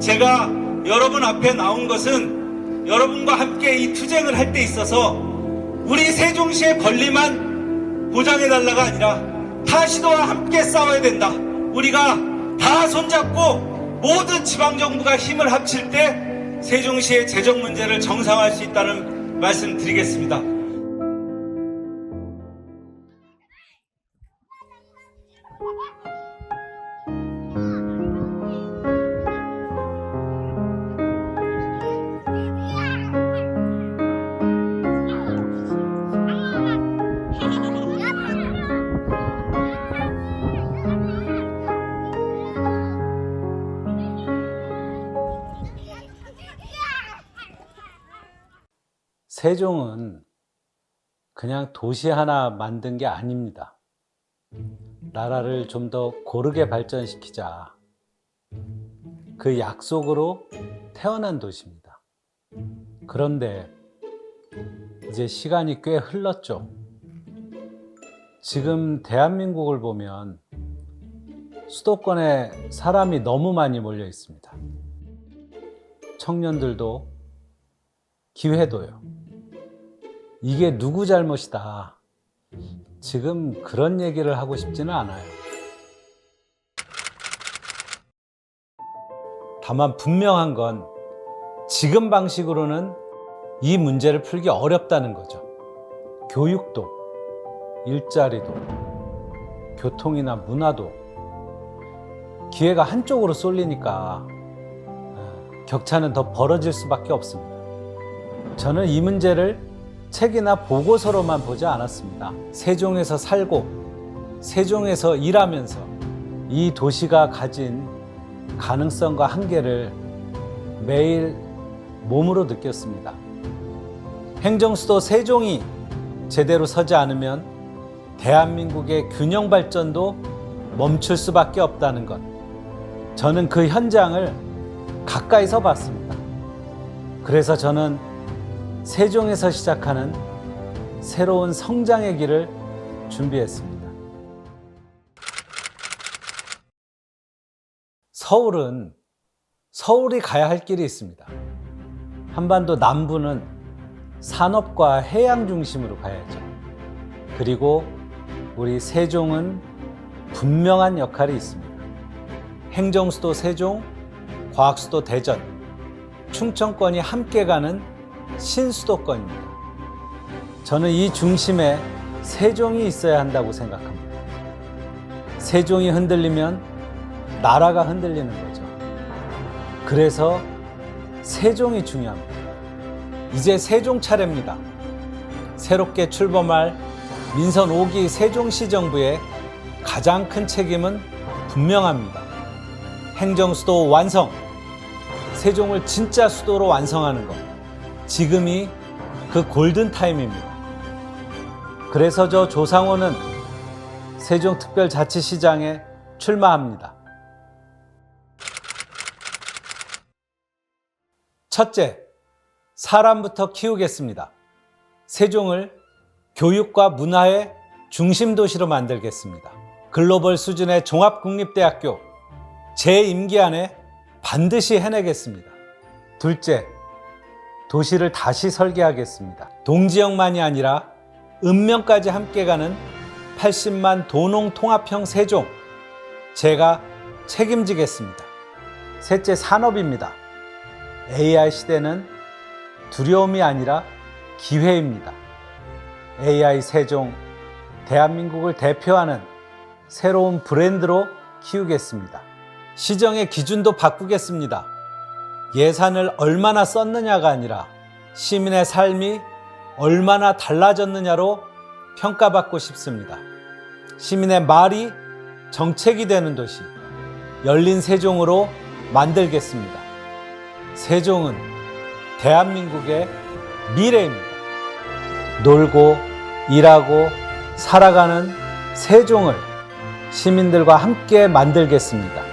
제가 여러분 앞에 나온 것은 여러분과 함께 이 투쟁을 할 때 있어서 우리 세종시의 권리만 보장해달라가 아니라 타 시도와 함께 싸워야 된다. 우리가 다 손잡고 모든 지방정부가 힘을 합칠 때 세종시의 재정 문제를 정상화할 수 있다는 말씀 드리겠습니다. 세종은 그냥 도시 하나 만든 게 아닙니다. 나라를 좀 더 고르게 발전시키자. 그 약속으로 태어난 도시입니다. 그런데 이제 시간이 꽤 흘렀죠. 지금 대한민국을 보면 수도권에 사람이 너무 많이 몰려 있습니다. 청년들도 기회도요. 이게 누구 잘못이다. 지금 그런 얘기를 하고 싶지는 않아요. 다만 분명한 건 지금 방식으로는 이 문제를 풀기 어렵다는 거죠. 교육도, 일자리도, 교통이나 문화도 기회가 한쪽으로 쏠리니까 어, 격차는 더 벌어질 수밖에 없습니다. 저는 이 문제를 책이나 보고서로만 보지 않았습니다. 세종에서 살고 세종에서 일하면서 이 도시가 가진 가능성과 한계를 매일 몸으로 느꼈습니다. 행정수도 세종이 제대로 서지 않으면 대한민국의 균형 발전도 멈출 수밖에 없다는 것. 저는 그 현장을 가까이서 봤습니다. 그래서 저는 세종에서 시작하는 새로운 성장의 길을 준비했습니다. 서울은 서울이 가야 할 길이 있습니다. 한반도 남부는 산업과 해양 중심으로 가야죠. 그리고 우리 세종은 분명한 역할이 있습니다. 행정수도 세종, 과학수도 대전, 충청권이 함께 가는 신수도권입니다. 저는 이 중심에 세종이 있어야 한다고 생각합니다. 세종이 흔들리면 나라가 흔들리는 거죠. 그래서 세종이 중요합니다. 이제 세종 차례입니다. 새롭게 출범할 민선 5기 세종시 정부의 가장 큰 책임은 분명합니다. 행정수도 완성, 세종을 진짜 수도로 완성하는 것. 지금이 그 골든 타임입니다. 그래서 저 조상호는 세종특별자치시장에 출마합니다. 첫째, 사람부터 키우겠습니다. 세종을 교육과 문화의 중심 도시로 만들겠습니다. 글로벌 수준의 종합국립대학교 제 임기 안에 반드시 해내겠습니다. 둘째, 도시를 다시 설계하겠습니다. 동지역만이 아니라 읍면까지 함께 가는 80만 도농 통합형 세종 제가 책임지겠습니다. 셋째 산업입니다. AI 시대는 두려움이 아니라 기회입니다. AI 세종 대한민국을 대표하는 새로운 브랜드로 키우겠습니다. 시정의 기준도 바꾸겠습니다. 예산을 얼마나 썼느냐가 아니라 시민의 삶이 얼마나 달라졌느냐로 평가받고 싶습니다. 시민의 말이 정책이 되는 도시, 열린 세종으로 만들겠습니다. 세종은 대한민국의 미래입니다. 놀고, 일하고, 살아가는 세종을 시민들과 함께 만들겠습니다.